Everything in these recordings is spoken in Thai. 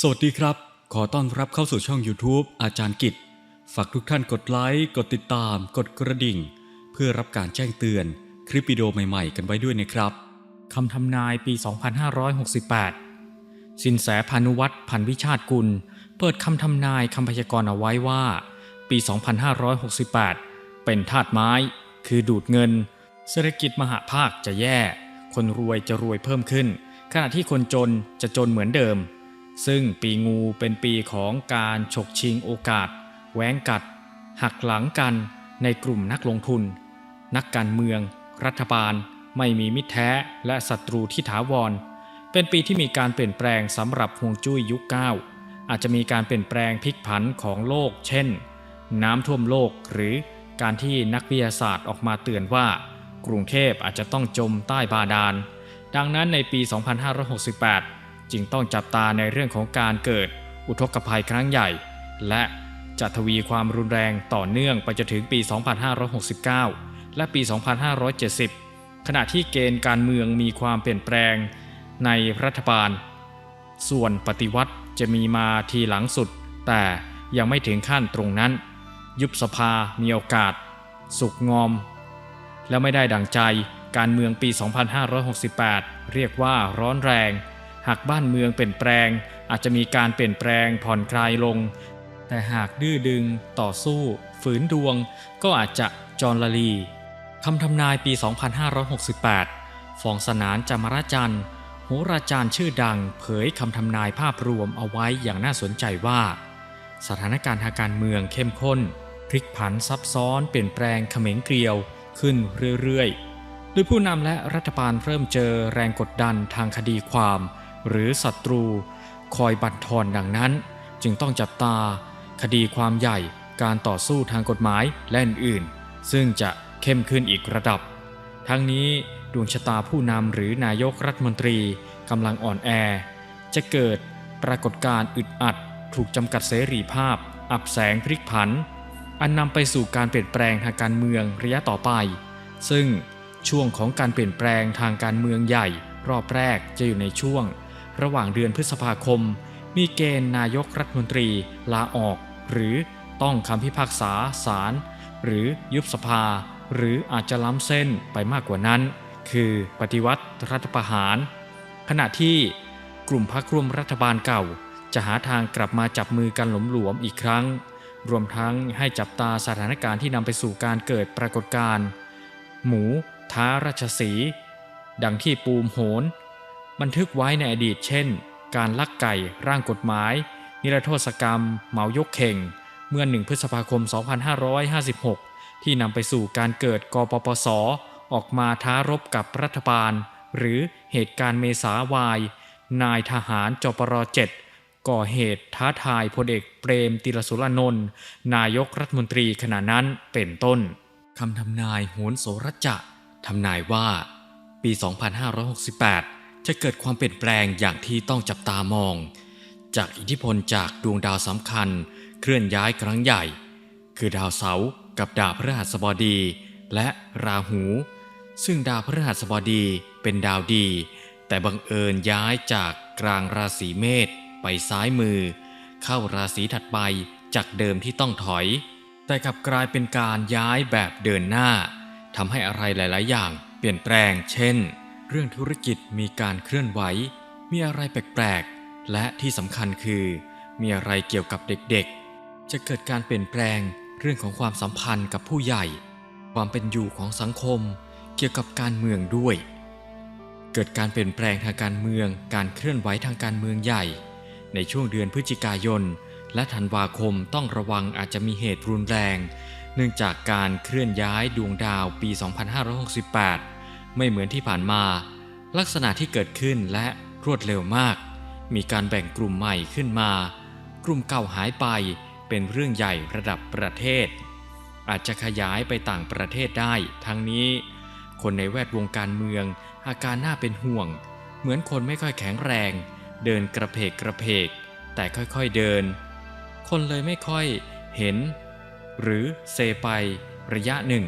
สวัสดีครับ ขอต้อนรับเข้าสู่ช่อง YouTube อาจารย์กิจ ฝากทุกท่านกดไลค์ กดติดตาม กดกระดิ่ง เพื่อรับการแจ้งเตือนคลิปวิดีโอใหม่ๆ กันไว้ด้วยนะครับ คำทำนายปี 2568 สินแสพานุวัตรพันวิชาติกุล เปิดคำทำนายคำพยากรณ์เอาไว้ว่า ปี 2568 เป็นธาตุไม้ คือดูดเงิน เศรษฐกิจมหาภาคจะแย่ คนรวยจะรวยเพิ่มขึ้น ขณะที่คนจนจะจนเหมือนเดิม ซึ่งปีงูเป็นปีของการฉกชิงโอกาสแหวงกัด หักหลังกันในกลุ่มนักลงทุน นักการเมือง รัฐบาล ไม่มีมิตรแท้และศัตรูที่ถาวร เป็นปีที่มีการเปลี่ยนแปลงสำหรับฮวงจุ้ยยุคเก้าอาจจะมีการเปลี่ยนแปลงพลิกผันของโลก เช่น น้ำท่วมโลกหรือการที่นักวิทยาศาสตร์ออกมาเตือนว่า กรุงเทพอาจจะต้องจมใต้บาดาล ดังนั้นในปี 2568 จึงต้องจับตาในเรื่องของการเกิดอุทกภัยครั้งใหญ่ และจะทวีความรุนแรงต่อเนื่องไปจนถึงปี 2569 และปี 2570 ขณะที่เกณฑ์การเมืองมีความเปลี่ยนแปลงในรัฐบาล ส่วนปฏิวัติจะมีมาทีหลังสุด แต่ยังไม่ถึงขั้นตรงนั้น ยุบสภามีโอกาส สุกงอม แล้วไม่ได้ดังใจการเมืองปี 2568 เรียกว่าร้อนแรง หากบ้านเมืองเปลี่ยนแปลง อาจจะมีการเปลี่ยนแปลงผ่อนคลายลง แต่หากดื้อดึง ต่อสู้ ฝืนดวง ก็อาจจะจรลลีคำทำนายปี 2568 ฟองสนานจามราจันทร์โหราจารย์ชื่อดัง เผยคำทำนายภาพรวมเอาไว้อย่างน่าสนใจว่า สถานการณ์ทางการเมืองเข้มข้นพลิกผันซับซ้อนเปลี่ยนแปลงเขม็งเกลียวขึ้นเรื่อยๆโดยผู้นำและรัฐบาลเริ่มเจอแรงกดดันทางคดีความ หรือศัตรู คอยบั่นทอนดังนั้น จึงต้องจับตา คดีความใหญ่การต่อสู้ทางกฎหมายและอื่นๆ ซึ่งจะเข้มขึ้นอีกระดับ ทั้งนี้ดวงชะตาผู้นำหรือนายกรัฐมนตรีกำลังอ่อนแอ จะเกิดปรากฏการณ์อึดอัด ถูกจำกัดเสรีภาพ อับแสงพลิกผัน อันนำไปสู่การเปลี่ยนแปลงทางการเมืองระยะต่อไป ซึ่งช่วงของการเปลี่ยนแปลงทางการเมืองใหญ่ รอบแรกจะอยู่ในช่วง ระหว่างเดือนพฤษภาคม มีเกณฑ์นายกรัฐมนตรี ลาออก หรือต้องคำพิพากษาศาลหรือยุบสภา หรืออาจจะล้ำเส้นไปมากกว่านั้น คือปฏิวัติรัฐประหาร ขณะที่กลุ่มพรรคร่วมรัฐบาลเก่า จะหาทางกลับมาจับมือกันหลมหลวมอีกครั้ง รวมทั้งให้จับตาสถานการณ์ที่นำไปสู่การเกิดปรากฏการณ์หมู ท้าราชสี ดังที่ปูมโหน บันทึกไว้ในอดีตเช่น การลักไก่ร่างกฎหมาย นิรโทษกรรม เหมายกเข่ง เมื่อ 1 พฤษภาคม 2556 ที่นำไปสู่การเกิดกปปส ออกมาท้ารบกับรัฐบาล หรือเหตุการณ์เมษาวาย นายทหารจปร7ก่อเหตุท้าทายพลเอกเปรมติรสุรานนท์นายกรัฐมนตรีขณะนั้นเป็นต้นคำทำนายโหนโสรจะทำนายว่า ปี 2568 จะเกิดความเปลี่ยนแปลงอย่างที่ต้องจับตามอง จากอิทธิพลจากดวงดาวสำคัญ เคลื่อนย้ายครั้งใหญ่ คือดาวเสาร์กับดาวพฤหัสบดี และราหู ซึ่งดาวพฤหัสบดีเป็นดาวดี แต่บังเอิญย้ายจากกลางราศีเมษไปซ้ายมือ เข้าราศีถัดไปจากเดิมที่ต้องถอย แต่กลับกลายเป็นการย้ายแบบเดินหน้าทำให้อะไรหลาย ๆ อย่างเปลี่ยนแปลง เช่น รื่องธุรกิจมีการเคลื่อนไหว มีอะไรแปลกๆ และที่สำคัญคือ มีอะไรเกี่ยวกับเด็กๆ จะเกิดการเปลี่ยนแปลงเรื่องของความสัมพันธ์กับผู้ใหญ่ ความเป็นอยู่ของสังคม เกี่ยวกับการเมืองด้วย เกิดการเปลี่ยนแปลงทางการเมือง การเคลื่อนไหวทางการเมืองใหญ่ ในช่วงเดือนพฤศจิกายน และธันวาคมต้องระวังอาจจะมีเหตุรุนแรง เนื่องจากการเคลื่อนย้ายดวงดาวปี 2568 ไม่เหมือนที่ผ่านมา ลักษณะที่เกิดขึ้นและรวดเร็วมาก มีการแบ่งกลุ่มใหม่ขึ้นมา กลุ่มเก่าหายไปเป็นเรื่องใหญ่ระดับประเทศ อาจจะขยายไปต่างประเทศได้ ทั้งนี้ คนในแวดวงการเมือง อาการน่าเป็นห่วง เหมือนคนไม่ค่อยแข็งแรง เดินกระเพกกระเพก แต่ค่อยๆเดิน คนเลยไม่ค่อยเห็น หรือเซไประยะหนึ่ง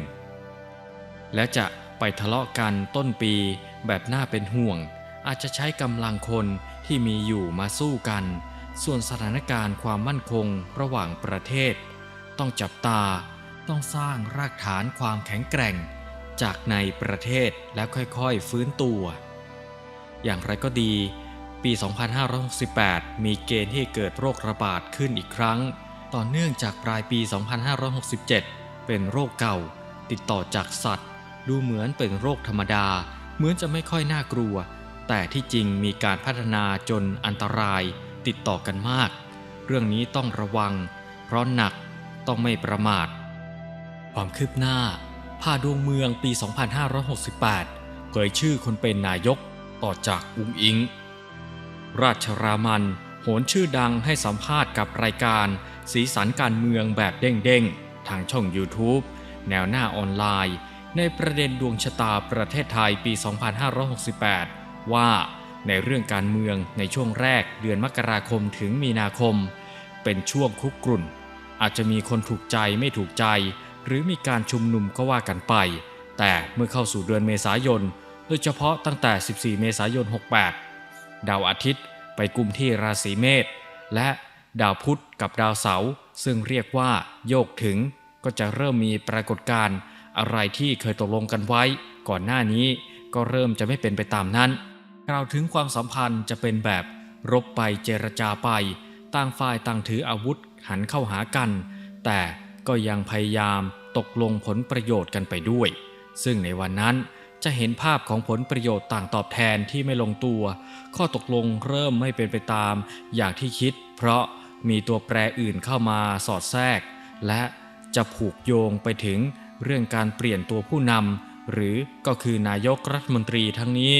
และจะ ไปทะเลาะกันต้นปีแบบน่าเป็นห่วง อาจจะใช้กำลังคนที่มีอยู่มาสู้กัน ส่วนสถานการณ์ความมั่นคงระหว่างประเทศ ต้องจับตาต้องสร้างรากฐานความแข็งแกร่ง จากในประเทศแล้วค่อยๆฟื้นตัว อย่างไรก็ดี ปี 2568 มีเกณฑ์ที่เกิดโรคระบาดขึ้นอีกครั้ง ต่อเนื่องจากปลายปี 2567 เป็นโรคเก่า ติดต่อจากสัตว์ ดูเหมือนเป็นโรคธรรมดา เหมือนจะไม่ค่อยน่ากลัว แต่ที่จริงมีการพัฒนาจนอันตรายติดต่อกันมาก เรื่องนี้ต้องระวัง เพราะหนักต้องไม่ประมาท ความคืบหน้าผ่าดวงเมืองปี 2568 เผยชื่อคนเป็นนายกต่อจากอุงอิง ราชรามันโหนชื่อดังให้สัมภาษณ์กับรายการ สีสันการเมืองแบบเด้งๆ ทางช่อง YouTube แนวหน้าออนไลน์ ในประเด็นดวงชะตาประเทศไทยปี 2568 ว่าในเรื่องการเมืองในช่วงแรกเดือนมกราคมถึงมีนาคม เป็นช่วงคุกกรุ่น อาจจะมีคนถูกใจไม่ถูกใจ หรือมีการชุมนุมก็ว่ากันไป แต่เมื่อเข้าสู่เดือนเมษายน โดยเฉพาะตั้งแต่ 14 เมษายน 68 ดาวอาทิตย์ไปกลุ่มที่ราศีเมษและดาวพุธกับดาวเสาร์ซึ่งเรียกว่าโยกถึงก็จะเริ่มมีปรากฏการณ์ อะไรที่เคยตกลงกันไว้ ก่อนหน้านี้ก็เริ่มจะไม่เป็นไปตามนั้นกล่าวถึงความสัมพันธ์จะเป็นแบบรบไปเจรจาไป ต่างฝ่ายต่างถืออาวุธหันเข้าหากัน แต่ก็ยังพยายามตกลงผลประโยชน์กันไปด้วย ซึ่งในวันนั้นจะเห็นภาพของผลประโยชน์ต่างตอบแทนที่ไม่ลงตัว ข้อตกลงเริ่มไม่เป็นไปตาม อย่างที่คิด เพราะมีตัวแปรอื่นเข้ามาสอดแทรก และจะผูกโยงไปถึง เรื่องการเปลี่ยนตัวผู้นำหรือก็คือนายกรัฐมนตรีทั้งนี้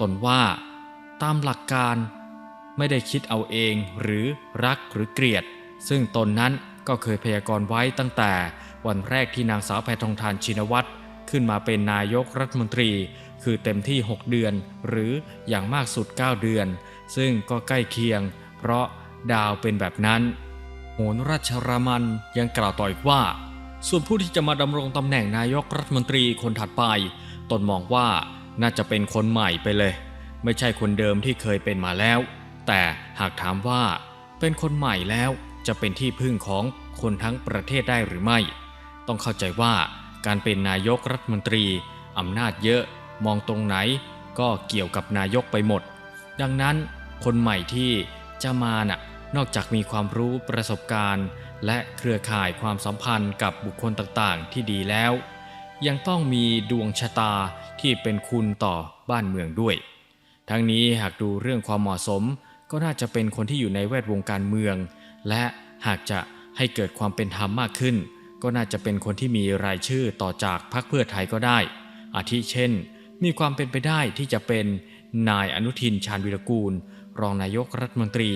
ตนว่า ตามหลักการไม่ได้คิดเอาเองหรือรักหรือเกลียด ซึ่งตนนั้นก็เคยพยากรณ์ไว้ตั้งแต่วันแรกที่นางสาวแพทองทานชินวัตรขึ้นมาเป็นนายกรัฐมนตรี คือเต็มที่ 6 เดือน หรืออย่างมากสุด 9 เดือน ซึ่งก็ใกล้เคียง เพราะดาวเป็นแบบนั้นโหนราชรามันยังกล่าวต่ออีกว่า ส่วนผู้ที่จะมาดำรงตำแหน่งนายกรัฐมนตรีคนถัดไป ตนมองว่าน่าจะเป็นคนใหม่ไปเลย ไม่ใช่คนเดิมที่เคยเป็นมาแล้ว แต่หากถามว่าเป็นคนใหม่แล้วจะเป็นที่พึ่งของคนทั้งประเทศได้หรือไม่ ต้องเข้าใจว่าการเป็นนายกรัฐมนตรีอำนาจเยอะมองตรงไหนก็เกี่ยวกับนายกไปหมด ดังนั้นคนใหม่ที่จะมาน่ะนอกจากมีความรู้ประสบการณ์ และเครือข่ายความสัมพันธ์กับบุคคลต่างๆ ที่ดีแล้ว ยังต้องมีดวงชะตาที่เป็นคุณต่อบ้านเมืองด้วย ทั้งนี้หากดูเรื่องความเหมาะสม ก็น่าจะเป็นคนที่อยู่ในแวดวงการเมือง และหากจะให้เกิดความเป็นธรรมมากขึ้น ก็น่าจะเป็นคนที่มีรายชื่อต่อจากพรรคเพื่อไทยก็ได้ อาทิเช่น มีความเป็นไปได้ที่จะเป็นนายอนุทินชาญวิรกูล รองนายกรัฐมนตรี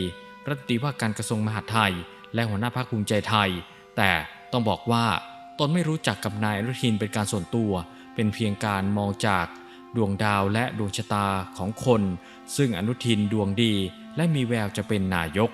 รัฐมนตรีว่าการกระทรวงมหาดไทย และหัวหน้าพรรคภูมิใจไทย แต่ต้องบอกว่าตนไม่รู้จักกับนายอนุทินเป็นการส่วนตัว เป็นเพียงการมองจากดวงดาวและดวงชะตาของคน ซึ่งอนุทินดวงดีและมีแววจะเป็นนายก